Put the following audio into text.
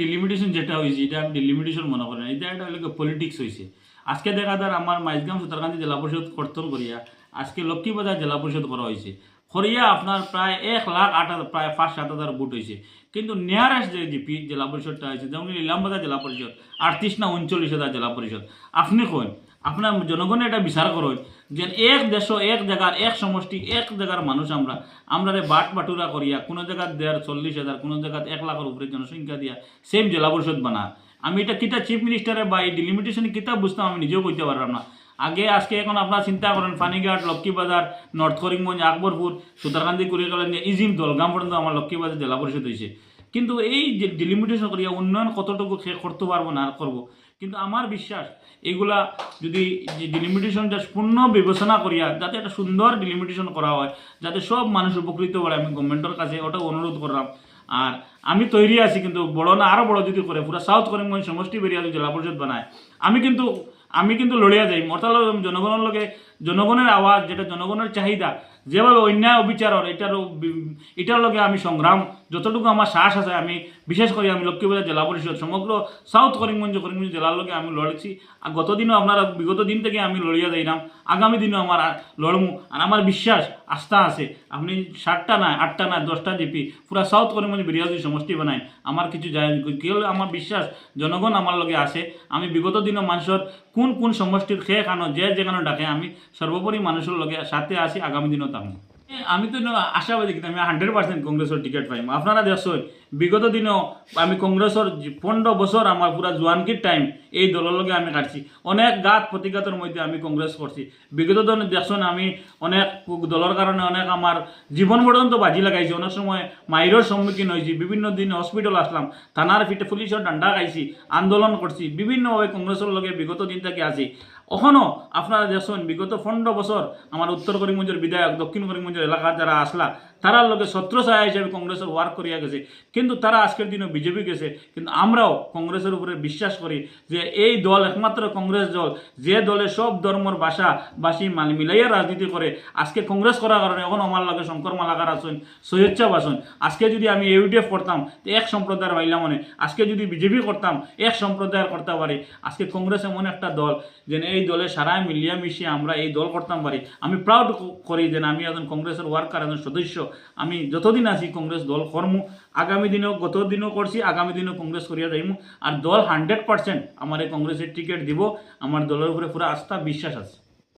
Delimitation যেটা হয়েছে, এটা আমি ডিলিমিটেশন মনে করি না। এটা একটা হলো পলিটিক্স হয়েছে। আজকে দেখা যায় আমার মাইজগাম সুতারকান্দি জেলা পরিষদ কর্তন করিয়া আজকে লক্ষ্মীবাজার জেলা পরিষদ করা হয়েছে। করিয়া আপনার প্রায় এক লাখ আট হাজার, প্রায় পাঁচ সাত হাজার ভোট হয়েছে। কিন্তু নিয়ারেস্ট যে জিপি জেলা পরিষদটা হয়েছে, যেমন ইলামবাজার জেলা পরিষদ, আটত্রিশ না উনচল্লিশ হাজার জেলা পরিষদ। আপনি কইন আপনার জনগণে এটা বিচার করুন যে এক দেশ, এক জায়গার, এক সমষ্টি, এক জায়গার মানুষ আমরা। আমরা বাট বাটুরা করিয়া কোনো জায়গার দেড়, চল্লিশ হাজার, কোনো জায়গাত এক লাখের উপরে জনসংখ্যা দিয়া সেম জেলা পরিষদ বানা। আমি এটা কিতা চিফ মিনিস্টারে বা এই ডিলিমিটেশন কিতা বুঝতাম আমি নিজেও কইতে পারলাম না। আগে, আজকে এখন আপনারা চিন্তা করেন, ফানিঘাট লক্ষ্মীবাজার নর্থ করিমগঞ্জ, আকবরপুর, সুতারকান্দি কুড়িয়াকালা নিয়ে ইজিম দলগাম পর্যন্ত আমার লক্ষ্মীবাজার জেলা পরিষদ হয়েছে কিন্তু এই যে ডিলিমিটেশন করিয়া উন্নয়ন কতটুকু করতে পারব না করব? কিন্তু আমার বিশ্বাস, এগুলা যদি ডিলিমিটেশনটা পূর্ণ বিবেচনা করিয়া যাতে একটা সুন্দর ডিলিমিটেশন করা হয়, যাতে সব মানুষ উপকৃত হয় আমি গভর্নমেন্টের কাছে ওটা অনুরোধ করলাম। আর আমি তৈরি আছি কিন্তু বড় না আরও বড় যদি করে, পুরো সাউথ করিমগঞ্জ সমষ্টি বেরিয়া যদি জেলা পরিষদ বানায়, আমি কিন্তু আমি কিন্তু লড়িয়া যাই। অর্থাৎ জনগণের লগে জনগণের আওয়াজ, যেটা জনগণের চাহিদা, যেভাবে অন্যায় অবিচারর, এটার এটার লগে আমি সংগ্রাম, যতটুকু আমার সাহস আছে আমি, বিশেষ করে আমি লক্ষ্মীবাজার জেলা পরিষদ, সমগ্র সাউথ করিমগঞ্জ করিমগঞ্জ জেলার লগে আমি লড়েছি। আর গতদিনও আপনারা, বিগত দিন থেকে আমি লড়িয়া যাইলাম আগামী দিনও আমার লড়মু। আর আমার বিশ্বাস, আস্থা আছে। আপনি সাতটা না, আটটা না, দশটা জিপি পুরা সাউথ করিমগঞ্জ বিরিয়াজি সমষ্টি বানাই আমার কিছু যায় কি হলে আমার বিশ্বাস, জনগণ আমার লগে আসে আমি বিগত দিনও মানুষের কোন কোন সমষ্টির খেয়ে খানো, যে যেখানে ডাকে, আমি সর্বোপরি মানুষের লগে সাথে আসি আগামী দিনও থাকব আমি তো আশাবাদী কিন্তু আমি হান্ড্রেড পার্সেন্ট কংগ্রেসের টিকিট পাইম। আপনারা দেখছেন বিগত দিনও আমি কংগ্রেসের পনেরো বছর আমার পুরা জোয়ানকির টাইম এই দলের লগে আমি কাটছি। অনেক গাত প্রতিঘাতের মধ্যে আমি কংগ্রেস করছি বিগত দিন দেখছেন আমি অনেক দলের কারণে অনেক আমার জীবন পর্যন্ত বাজি লাগাইছি। অনেক সময় মাইরের সম্মুখীন হয়েছি বিভিন্ন দিন হসপিটাল আসলাম। থানার ফিটে পুলিশের ডান্ডা খাইছি, আন্দোলন করছি বিভিন্নভাবে কংগ্রেসের লগে বিগত দিন থেকে আছি। এখনও আপনারা দেখছেন বিগত পনেরো বছর আমার উত্তর করিমগঞ্জের বিধায়ক, দক্ষিণ করিমগঞ্জের এলাকার যারা আসলা, তারার লগে ছত্র ছায়া হিসেবে কংগ্রেসের ওয়ার্ক করিয়া গেছে। কিন্তু তারা আজকের দিনে বিজেপি গেছে। কিন্তু আমরাও কংগ্রেসের উপরে বিশ্বাস করি যে এই দল, একমাত্র কংগ্রেস দল, যে দলে সব ধর্মর ভাষা বাসী মাল মিলাইয়া রাজনীতি করে, আজকে কংগ্রেস করার কারণে এখন আমার লগে শঙ্কর মালাকার আছেন, সৈয়দ আছেন। আজকে যদি আমি ইউডিএফ করতাম, তো এক সম্প্রদায়ের মাইলা মনে। আজকে যদি বিজেপি করতাম, এক সম্প্রদায়ের করতে পারি আজকে কংগ্রেস এমন একটা দল যে এই দলে সারা মিলিয়া মিশিয়ে আমরা এই দল করতাম পারি আমি প্রাউড করি যে আমি একজন কংগ্রেসের ওয়ার্কার একজন সদস্য আমি যতদিন আছি কংগ্রেস দল কর্ম আগামী দিনেও, গত দিনও করছি আগামী দিনও কংগ্রেস করিয়া যাইমু। আর দল হান্ড্রেড পার্সেন্ট আমার এই কংগ্রেসের টিকিট দিব আমার দলের উপরে পুরো আস্থা, বিশ্বাস আছে।